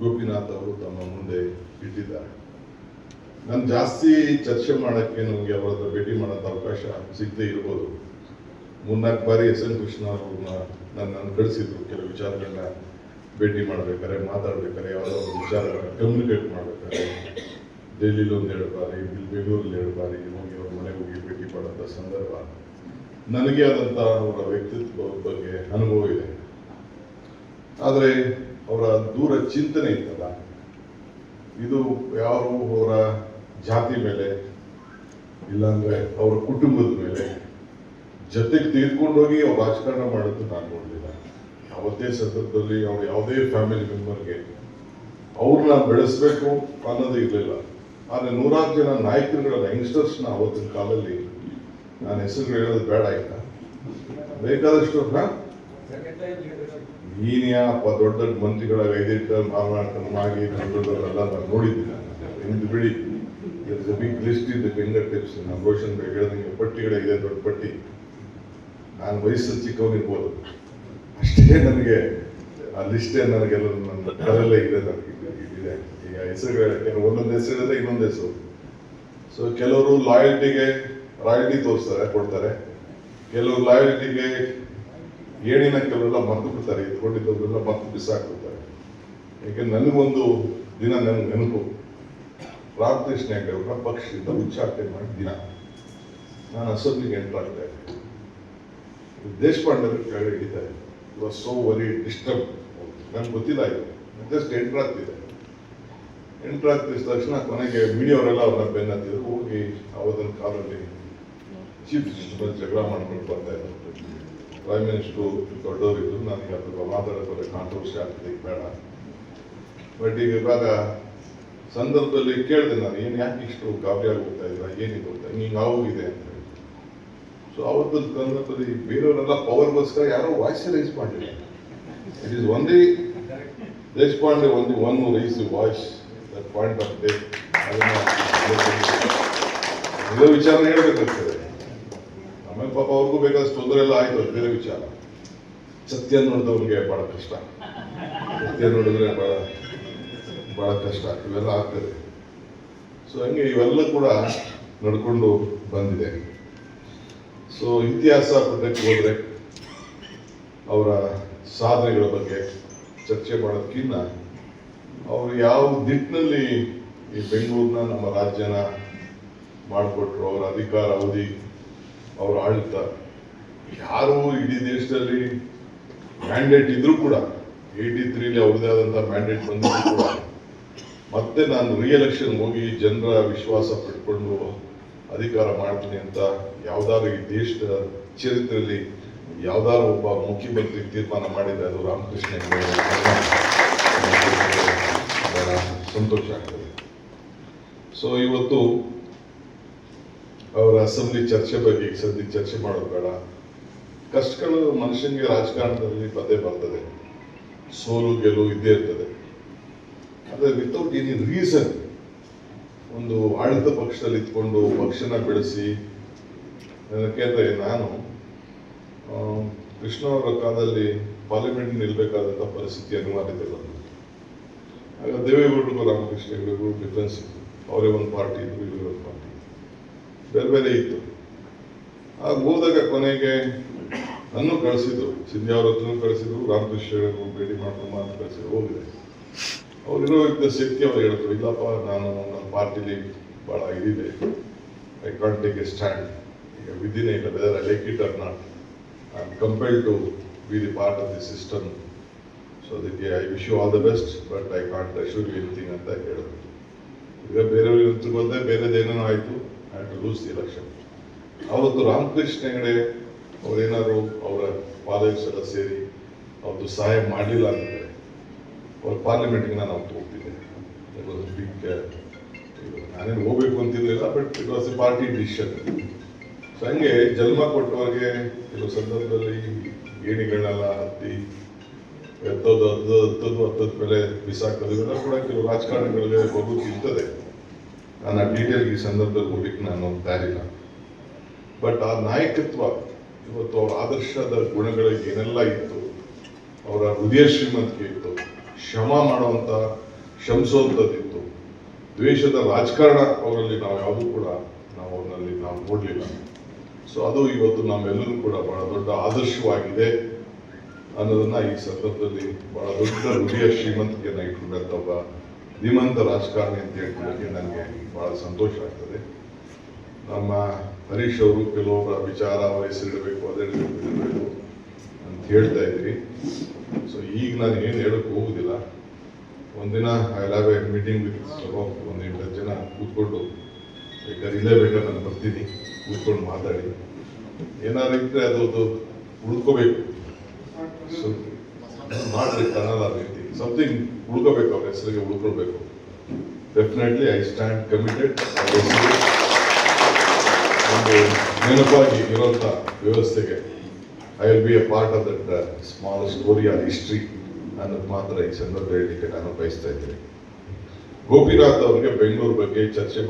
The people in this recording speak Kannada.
ಗೋಪಿನಾಥ್ ಅವರು ತಮ್ಮ ಮುಂದೆ ಇಟ್ಟಿದ್ದಾರೆ. ನಾನು ಜಾಸ್ತಿ ಚರ್ಚೆ ಮಾಡೋಕ್ಕೆ ನನಗೆ ಅವರ ಹತ್ರ ಭೇಟಿ ಮಾಡೋಂಥ ಅವಕಾಶ ಸಿಗದೇ ಇರ್ಬೋದು. ಮೂರ್ನಾಲ್ಕು ಬಾರಿ ಎಸ್ ಎನ್ ಕೃಷ್ಣ ಅವ್ರನ್ನ ನನ್ನನ್ನು ಕಳಿಸಿದ್ರು. ಕೆಲವು ವಿಚಾರಗಳನ್ನ ಭೇಟಿ ಮಾಡ್ಬೇಕಾದ್ರೆ, ಮಾತಾಡ್ಬೇಕಾದ್ರೆ, ಯಾವುದೋ ಒಂದು ವಿಚಾರಗಳನ್ನ ಕಮ್ಯುನಿಕೇಟ್ ಮಾಡ್ಬೇಕಾದ್ರೆ ಡೆಲ್ಲಿಲಿ ಒಂದು ಎರಡು ಬಾರಿ, ಬೆಂಗಳೂರಲ್ಲಿ ಎರಡು ಬಾರಿ ಹೋಗಿ ಅವ್ರ ಮನೆಗೆ ಹೋಗಿ ಭೇಟಿ ಮಾಡೋಂಥ ಸಂದರ್ಭ. ನನಗೆ ಆದಂಥ ಅವರ ವ್ಯಕ್ತಿತ್ವ ಬಗ್ಗೆ ಅನುಭವ ಇದೆ. ಆದರೆ ಅವರ ದೂರ ಚಿಂತನೆ ಇತ್ತಲ್ಲ. ಇದು ಯಾರು ಅವರ ಜಾತಿ ಮೇಲೆ, ಇಲ್ಲಾಂದ್ರೆ ಅವರ ಕುಟುಂಬದ ಮೇಲೆ ಜೊತೆಗೆ ತೆಗೆದುಕೊಂಡೋಗಿ ಅವ್ರು ರಾಜಕಾರಣ ಮಾಡೋದು ನಾನು ನೋಡಲಿಲ್ಲ. ಯಾವತ್ತೇ ಸಂದರ್ಭದಲ್ಲಿ ಅವ್ರ ಯಾವುದೇ ಫ್ಯಾಮಿಲಿ ಮೆಂಬರ್ಗೆ ಅವ್ರನ್ನ ಬೆಳೆಸಬೇಕು ಅನ್ನೋದು ಇರಲಿಲ್ಲ. ಆದರೆ ನೂರಾರು ಜನ ನಾಯಕರುಗಳ ಯಂಗ್ಸ್ಟರ್ಸ್ನ ಅವತ್ತಿನ ಕಾಲದಲ್ಲಿ ನಾನು ಹೆಸರು ಹೇಳೋದು ಬೇಡ ಆಯ್ತಾ? ಬೇಕಾದಷ್ಟು ನೀನ್ ಯಾಪ ದೊಡ್ಡ ದೊಡ್ಡ ಮಂತ್ರಿಗಳ ಐದೆಂಟು ಮಾರಣಾಟನಮಾಗಿ ದೊಡ್ಡದವರೆಲ್ಲ ನಾನು ನೋಡಿದ್ದೀನಿ. ನಿಮ್ದು ಬಿಡಿ. ಬಿಗ್ ಲಿಸ್ಟ್ ಫಿಂಗರ್ ಟಿಪ್ಸ್ ನಮ್ಮ ರೋಷನ್ ಬೇಗ ಹೇಳ್ದಂಗೆ ಪಟ್ಟಿಗಳಿದೆ ದೊಡ್ಡ ಪಟ್ಟಿ. ನಾನು ವಯಸ್ಸು ಚಿಕ್ಕವನಿರ್ಬೋದು. ಅಷ್ಟೇ ನನಗೆ, ಆ ಲಿಸ್ಟೇ ನನಗೆಲ್ಲ ನನ್ನ ತಲೆಯಲ್ಲೇ ಇದೆ, ನನಗೆ ಇದೆ ಈಗ ಹೆಸರು ಹೇಳಕ್ಕೆ ಒಂದೊಂದು ಹೆಸರು ಹೇಳಿದ್ರೆ ಇನ್ನೊಂದು ಹೆಸರು. ಸೊ ಕೆಲವರು ಲಾಯಲ್ಟಿಗೆ ರಾಯಲ್ಟಿ ತೋರಿಸ್ತಾರೆ, ಕೊಡ್ತಾರೆ. ಕೆಲವರು ಲಾಯಲ್ಟಿಗೆ ಏಣಿನ ಕೆಲವೆಲ್ಲ ಮರ್ತು ಬಿಡ್ತಾರೆ ಇಟ್ಕೊಂಡಿದ್ದವರೆಲ್ಲ ಮರ್ತು ಬಿಸಾಕ್ಬಿಡ್ತಾರೆ. ಯಾಕೆ ನನಗೊಂದು ದಿನ ನನಗೆ ನೆನಪು. ರಾಮಕೃಷ್ಣ ಹೆಗ್ಡೆಯವರ ಪಕ್ಷದಿಂದ ಉಚ್ಚಾಟನೆ ಮಾಡಿ ದಿನ. ನಾನು ಅಸೆಂಬ್ಲಿಗೆ ಎಂಟರ್ ಆಗ್ತಾ ಇದ್ದೆ. ದೇಶಪಾಂಡೆ ಕೆಳಗೆ ಹಿಡಿತಾರೆ ವಾಸ್ ಸೋ ವೆರಿ ಡಿಸ್ಟರ್ಬ್ ನನಗೆ ಗೊತ್ತಿಲ್ಲ ಇದು. ಜಸ್ಟ್ ಎಂಟರ್ ಆಗ್ತಿದೆ ಎಂಟರ್ ಆಗ್ತಿದ್ದ ತಕ್ಷಣ ಕೊನೆಗೆ ಮೀಡಿಯಾವರೆಲ್ಲ ಅವ್ರನ್ನ ಬೆನ್ನತ್ತಿದ್ರು ಹೋಗಿ ಅವತ್ತಿನ ಕಾಲದಲ್ಲಿ ಚೀಫ್ ಜಗಳ ಮಾಡ್ಕೊಂಡು ಬರ್ತಾ ಇದ್ರು. ಪ್ರೈಮ್ ಮಿನಿಸ್ಟ್ರು ದೊಡ್ಡವರಿದ್ರು ನನಗೆ ಅದ್ರ ಮಾತಾಡೋದ್ರೆ ಕಾಂಟ್ರವರ್ಸಿ ಆಗ್ತದೆ ಬೇಡ ಬಟ್ ಈಗ ಇವಾಗ ಸಂದರ್ಭದಲ್ಲಿ ಕೇಳಿದೆ ನಾನು ಏನು ಯಾಕೆ ಇಷ್ಟು ಗಾಬರಿ ಆಗಿ ಹೋಗ್ತಾ ಇದ್ರ ಏನಿದೆ ಅಂತ ಹಿಂಗೆ ಆಗೋಗಿದೆ ಅಂತ ಹೇಳಿ ಸೊ ಅವತ್ತು ಸಂದರ್ಭದಲ್ಲಿ ಬೇರೆಯವರೆಲ್ಲ ಪವರ್ಗೋಸ್ಕರ ಯಾರೋ ವಾಯ್ಸ್ ರೈಸ್ ಮಾಡಿಲ್ಲ ಇಟ್ ಈಸ್ ಒಂದೇ ದೇಶಪಾಂಡೆ ಒಂದು one raise voice that point of day ಅದನ್ನು ವಿಚಾರ ಹೇಳ್ಬೇಕಾಗ್ತದೆ ಪಾಪ ಅವ್ರಿಗೂ ಬೇಕಾದಷ್ಟು ತೊಂದರೆ ಎಲ್ಲ ಆಯ್ತು ಬೇರೆ ವಿಚಾರ. ಸತ್ಯ ನೋಡಿದವ್ರಿಗೆ ಬಹಳ ಕಷ್ಟ. ಸತ್ಯ ನೋಡಿದ್ರೆ ಬಹಳ ಬಹಳ ಕಷ್ಟ. ಇವೆಲ್ಲ ಆಗ್ತದೆ. ಸೊ ಹಂಗೆ ಇವೆಲ್ಲ ಕೂಡ ನಡ್ಕೊಂಡು ಬಂದಿದೆ. ಸೊ ಇತಿಹಾಸ ಪುಟಕ್ಕೆ ಹೋದ್ರೆ ಅವರ ಸಾಧನೆಗಳ ಬಗ್ಗೆ ಚರ್ಚೆ ಮಾಡೋದಕ್ಕಿಂತ ಅವರು ಯಾವ ದಿಟ್ಟಿನಲ್ಲಿ ಈ ಬೆಂಗಳೂರನ್ನ ನಮ್ಮ ರಾಜ್ಯನ ಮಾಡಿಕೊಟ್ರು, ಅವರ ಅಧಿಕಾರ ಅವಧಿ ಅವರ ಆಡಳಿತ ಯಾರು ಇಡೀ ದೇಶದಲ್ಲಿ ಮ್ಯಾಂಡೇಟ್ ಇದ್ರೂ ಕೂಡ ಏಯ್ಟಿ ತ್ರೀಲಿ ಅವ್ರದೇ ಆದಂಥ ಮ್ಯಾಂಡೇಟ್ ಬಂದಿದ್ರು ಕೂಡ, ಮತ್ತೆ ನಾನು ರಿಎಲೆಕ್ಷನ್ ಹೋಗಿ ಜನರ ವಿಶ್ವಾಸ ಪಡ್ಕೊಂಡು ಅಧಿಕಾರ ಮಾಡ್ತೀನಿ ಅಂತ ಯಾವ್ದಾದ್ರು ಈ ದೇಶದ ಚರಿತ್ರೆಯಲ್ಲಿ ಯಾವ್ದಾದ್ರು ಒಬ್ಬ ಮುಖ್ಯಮಂತ್ರಿ ತೀರ್ಮಾನ ಮಾಡಿದ್ರೆ ಅದು ರಾಮಕೃಷ್ಣ ಸಂತೋಷ ಆಗ್ತದೆ. ಸೊ ಇವತ್ತು ಅವರ ಅಸೆಂಬ್ಲಿ ಚರ್ಚೆ ಬಗ್ಗೆ ಸದ್ಯಕ್ಕೆ ಚರ್ಚೆ ಮಾಡೋದು ಬೇಡ. ಕಷ್ಟಗಳು ಮನುಷ್ಯನಿಗೆ ರಾಜಕಾರಣದಲ್ಲಿ ಪದೇ ಬರ್ತದೆ. ಸೋಲು, ಗೆಲುವು ಇದ್ದೇ ಇರ್ತದೆ. ಆದರೆ ವಿತೌಟ್ ಎನಿ ರೀಸನ್ ಒಂದು ಆಡಳಿತ ಪಕ್ಷದಲ್ಲಿ ಇದ್ಕೊಂಡು ಪಕ್ಷನ ಬೆಳೆಸಿ ಯಾಕೆಂದರೆ ನಾನು ಕೃಷ್ಣ ಅವರ ಕಾಲದಲ್ಲಿ ಪಾರ್ಲಿಮೆಂಟ್ ನಿಲ್ಬೇಕಾದಂಥ ಪರಿಸ್ಥಿತಿ ಅನಿವಾರ್ಯತೆ ಬಂತು. ಆಗ ದೇವೇಗೌಡರಿಗೂ ರಾಮಕೃಷ್ಣ ಹೆಗಡೆಗೂ ಡಿಫ್ರೆನ್ಸ್ ಇತ್ತು. ಅವರೇ ಒಂದು ಪಾರ್ಟಿ ಇದ್ರು ಇವರೇ ಒಂದು ಪಾರ್ಟಿ ಬೇರೆ ಬೇರೆ ಇತ್ತು. ಆಗ ಹೋದಾಗ ಕೊನೆಗೆ ನನ್ನ ಕಳಿಸಿದ್ರು. ಸಿಂಧ್ಯಾ ಅವ್ರ ಹತ್ರನೂ ಕಳಿಸಿದ್ರು. ರಾಮಕೃಷ್ಣ ಭೇಟಿ ಮಾಡ್ಕೊಂಡು ಅಂತ ಕಳಿಸಿದ್ರು. ಹೋಗಿದೆ. ಅವ್ರಿರೋ ಇದ್ದ ಶಕ್ತಿ ಅವ್ರು ಹೇಳಿದ್ರು ಇಲ್ಲಪ್ಪ, ನಾನು ನನ್ನ ಪಾರ್ಟಿಲಿ ಭಾಳ ಇದಿದೆ. I can't take a stand ಈಗ ವಿದಿನ್ ಇಲ್ಲ. Whether I like it or not I am compared to be the part of the system so ಅದಕ್ಕೆ I wish you all the best but I can't assure anything ಅಂತ ಹೇಳಿದ್ರು ಈಗ ಬೇರೆಯವ್ರಿಗೆ ಬಂದೆ ಬೇರೆದೇನೋ ಆಯಿತು. I to lose the election ಅವತ್ತು ರಾಮಕೃಷ್ಣ ಹೆಗಡೆ, ಅವ್ರೇನಾದ್ರು ಅವರ ಫಾಲೋಯರ್ಸ್ ಎಲ್ಲ ಸೇರಿ ಅವ್ರದ್ದು ಸಹಾಯ ಮಾಡಲಿಲ್ಲ ಅಂದರೆ ಅವ್ರ ಪಾರ್ಲಿಮೆಂಟ್ಗೆ ನಾನು ಅವತ್ತು ಬಿಗ್ ನಾನೇನು ಹೋಗ್ಬೇಕು ಅಂತಿರಲಿಲ್ಲ but it was a party decision so ಹಂಗೆ ಜನ್ಮ ಕೊಟ್ಟವರಿಗೆ ಕೆಲವು ಸಂದರ್ಭದಲ್ಲಿ ಏಣಿಗಳನ್ನೆಲ್ಲ ಹತ್ತಿ, ಎತ್ತೋದು ಅದ್ದು ಹತ್ತೋದು ಮೇಲೆ ಬಿಸಾಕೋದು ಇವೆಲ್ಲ ಕೂಡ ಕೆಲವು ರಾಜಕಾರಣಿಗಳಿಗೆ ಬರೋದು ಇರ್ತದೆ. ನಾನು ಡೀಟೇಲ್ ಈ ಸಂದರ್ಭದಲ್ಲಿ ಹೋಗ್ಲಿಕ್ಕೆ ನಾನು ತಯಾರಿಲ್ಲ. ಬಟ್ ಆ ನಾಯಕತ್ವ, ಇವತ್ತು ಅವರ ಆದರ್ಶದ ಗುಣಗಳಿಗೆ ಏನೆಲ್ಲ ಇತ್ತು, ಅವರ ಹೃದಯ ಶ್ರೀಮಂತಿಕೆ ಇತ್ತು ಶ್ರಮ ಮಾಡುವಂತ ಕ್ಷಮಿಸುವಂಥದ್ದಿತ್ತು ದ್ವೇಷದ ರಾಜಕಾರಣ ಅವರಲ್ಲಿ ನಾವು ಯಾವುದೂ ಕೂಡ ನಾವು ಅವರಲ್ಲಿ ನಾವು ನೋಡಲಿಲ್ಲ. ಸೊ ಅದು ಇವತ್ತು ನಮ್ಮೆಲ್ಲರೂ ಕೂಡ ಬಹಳ ದೊಡ್ಡ ಆದರ್ಶವಾಗಿದೆ ಅನ್ನೋದನ್ನ ಈ ಸಂದರ್ಭದಲ್ಲಿ ಬಹಳ ದೊಡ್ಡ ಹೃದಯ ಶ್ರೀಮಂತಿಕೆಯನ್ನು ಇಟ್ಕೊಂಡಂತ ಒಬ್ಬ ಧೀಮಂತ ರಾಜಕಾರಣಿ ಅಂತ ಹೇಳ್ಕೊಳ್ಳೋಕೆ ನನಗೆ ಬಹಳ ಸಂತೋಷ ಆಗ್ತದೆ. ನಮ್ಮ ಹರೀಶ್ ಅವರು ಕೆಲವೊಬ್ಬರ ವಿಚಾರ ಅವರ ಇದಿಡಬೇಕು ಅಂತ ಹೇಳ್ತಾ ಇದ್ರಿ. ಸೊ ಈಗ ನಾನು ಏನು ಹೇಳಕ್ ಹೋಗುದಿಲ್ಲ. ಒಂದಿನ I love a meeting with ಒಂದು ಎಂಟು ಜನ ಕೂತ್ಕೊಂಡು, ಬೇಕಾದ್ರೆ ಇಲ್ಲೇ ಬೇಕಾದ್ರೆ ನಾನು ಬರ್ತೀನಿ, ಕೂತ್ಕೊಂಡು ಮಾತಾಡಿ. ಏನಾದ್ರು ಅದು ಅದು ಉಳ್ಕೋಬೇಕು. ಸೊ ಮಾಡ್ರಿ, ಕನ್ನಡ ಸಮಥಿಂಗ್ ಉಳ್ಕೋಬೇಕು ಅವ್ರ ಹೆಸರಿಗೆ ಉಳ್ಕೊಳ್ಬೇಕು ಡೆಫಿನೆಟ್ಲಿ ಐ ಸ್ಟ್ಯಾಂಡ್ ಕಮಿಟೆಡ್ ಒಂದು ನೆನಪಾಗಿ ಇರುವಂತ ವ್ಯವಸ್ಥೆಗೆ I will be a part of that small story or history ಅನ್ನೋದು ಮಾತ್ರ ಈ ಸಂದರ್ಭ ಹೇಳಲಿಕ್ಕೆ ನಾನು ಬಯಸ್ತಾ ಇದ್ದೀನಿ. ಗೋಪಿನಾಥ್ ಅವರಿಗೆ ಬೆಂಗಳೂರು ಬಗ್ಗೆ ಚರ್ಚೆ